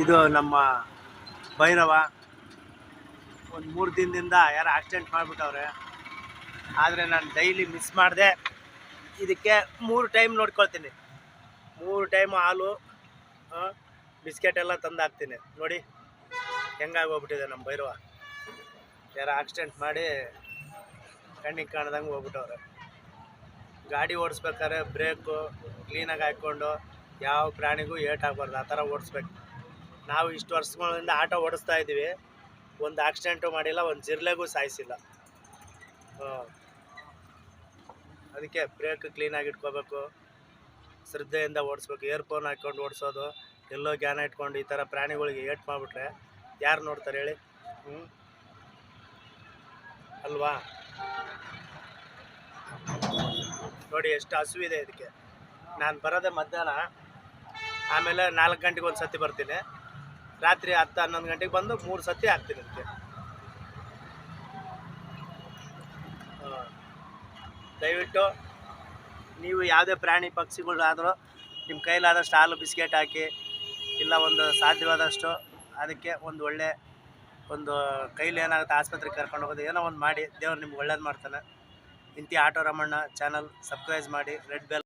ಇದು ನಮ್ಮ ಭೈರವ. ಒಂದು ಮೂರು ದಿನದಿಂದ ಯಾರು ಆಕ್ಸಿಡೆಂಟ್ ಮಾಡಿಬಿಟ್ಟವ್ರೆ. ಆದರೆ ನಾನು ಡೈಲಿ ಮಿಸ್ ಮಾಡಿದೆ. ಇದಕ್ಕೆ ಮೂರು ಟೈಮ್ ನೋಡ್ಕೊಳ್ತೀನಿ. ಮೂರು ಟೈಮ್ ಹಾಲು ಬಿಸ್ಕೆಟ್ ಎಲ್ಲ ತಂದು ಹಾಕ್ತೀನಿ ನೋಡಿ, ಹೆಂಗಾಗೋಗ್ಬಿಟ್ಟಿದೆ ನಮ್ಮ ಭೈರವ. ಯಾರು ಆಕ್ಸಿಡೆಂಟ್ ಮಾಡಿ ಕಣ್ಣಿಗೆ ಕಾಣ್ದಂಗೆ ಹೋಗ್ಬಿಟ್ಟವ್ರೆ. ಗಾಡಿ ಓಡಿಸ್ಬೇಕಾದ್ರೆ ಬ್ರೇಕು ಕ್ಲೀನಾಗಿ ಹಾಕ್ಕೊಂಡು ಯಾವ ಪ್ರಾಣಿಗೂ ಏಟಾಗಬಾರ್ದು ಆ ಥರ ಓಡಿಸ್ಬೇಕು. ನಾವು ಇಷ್ಟು ವರ್ಷಗಳಿಂದ ಆಟೋ ಓಡಿಸ್ತಾ ಇದ್ದೀವಿ. ಒಂದು ಆಕ್ಸಿಡೆಂಟು ಮಾಡಿಲ್ಲ, ಒಂದು ಜಿರ್ಲೆಗೂ ಸಾಯಿಸಿಲ್ಲ. ಅದಕ್ಕೆ ಬ್ರೇಕ್ ಕ್ಲೀನಾಗಿ ಇಟ್ಕೋಬೇಕು. ಶ್ರದ್ಧೆಯಿಂದ ಓಡಿಸ್ಬೇಕು. ಇಯರ್ಫೋನ್ ಹಾಕ್ಕೊಂಡು ಓಡಿಸೋದು. ಎಲ್ಲೋ ಜ್ಞಾನ ಇಟ್ಕೊಂಡು ಈ ಥರ ಪ್ರಾಣಿಗಳಿಗೆ ಏಟ್ ಮಾಡಿಬಿಟ್ರೆ ಯಾರು ನೋಡ್ತಾರೆ ಹೇಳಿ? ಅಲ್ವಾ? ನೋಡಿ, ಎಷ್ಟು ಹಸುವಿದೆ ಇದಕ್ಕೆ. ನಾನು ಬರೋದೇ ಮಧ್ಯಾಹ್ನ. ಆಮೇಲೆ ನಾಲ್ಕು ಗಂಟೆಗೆ ಒಂದು ಸತಿ ಬರ್ತೀನಿ. ರಾತ್ರಿ ಹತ್ತು ಹನ್ನೊಂದು ಗಂಟೆಗೆ ಬಂದು ಮೂರು ಸತಿ ಹಾಕ್ತೀನಿ ಅದಕ್ಕೆ. ದಯವಿಟ್ಟು ನೀವು ಯಾವುದೇ ಪ್ರಾಣಿ ಪಕ್ಷಿಗಳಾದರೂ ನಿಮ್ಮ ಕೈಲಾದಷ್ಟು ಹಾಲು, ಬಿಸ್ಕೆಟ್ ಹಾಕಿ, ಇಲ್ಲ ಒಂದು ಸಾಧ್ಯವಾದಷ್ಟು ಅದಕ್ಕೆ ಒಂದು ಒಳ್ಳೆ ಒಂದು ಕೈಲಿ ಏನಾಗುತ್ತೆ ಆಸ್ಪತ್ರೆಗೆ ಕರ್ಕೊಂಡು ಹೋಗೋದು, ಏನೋ ಒಂದು ಮಾಡಿ, ದೇವ್ರು ನಿಮ್ಗೆ ಒಳ್ಳೇದು ಮಾಡ್ತಾನೆ. ಇಂತಿ ಆಟೋ ರಮಣ್ಣ ಚಾನಲ್ ಸಬ್ಸ್ಕ್ರೈಬ್ ಮಾಡಿ ರೆಡ್ ಬೆಲ್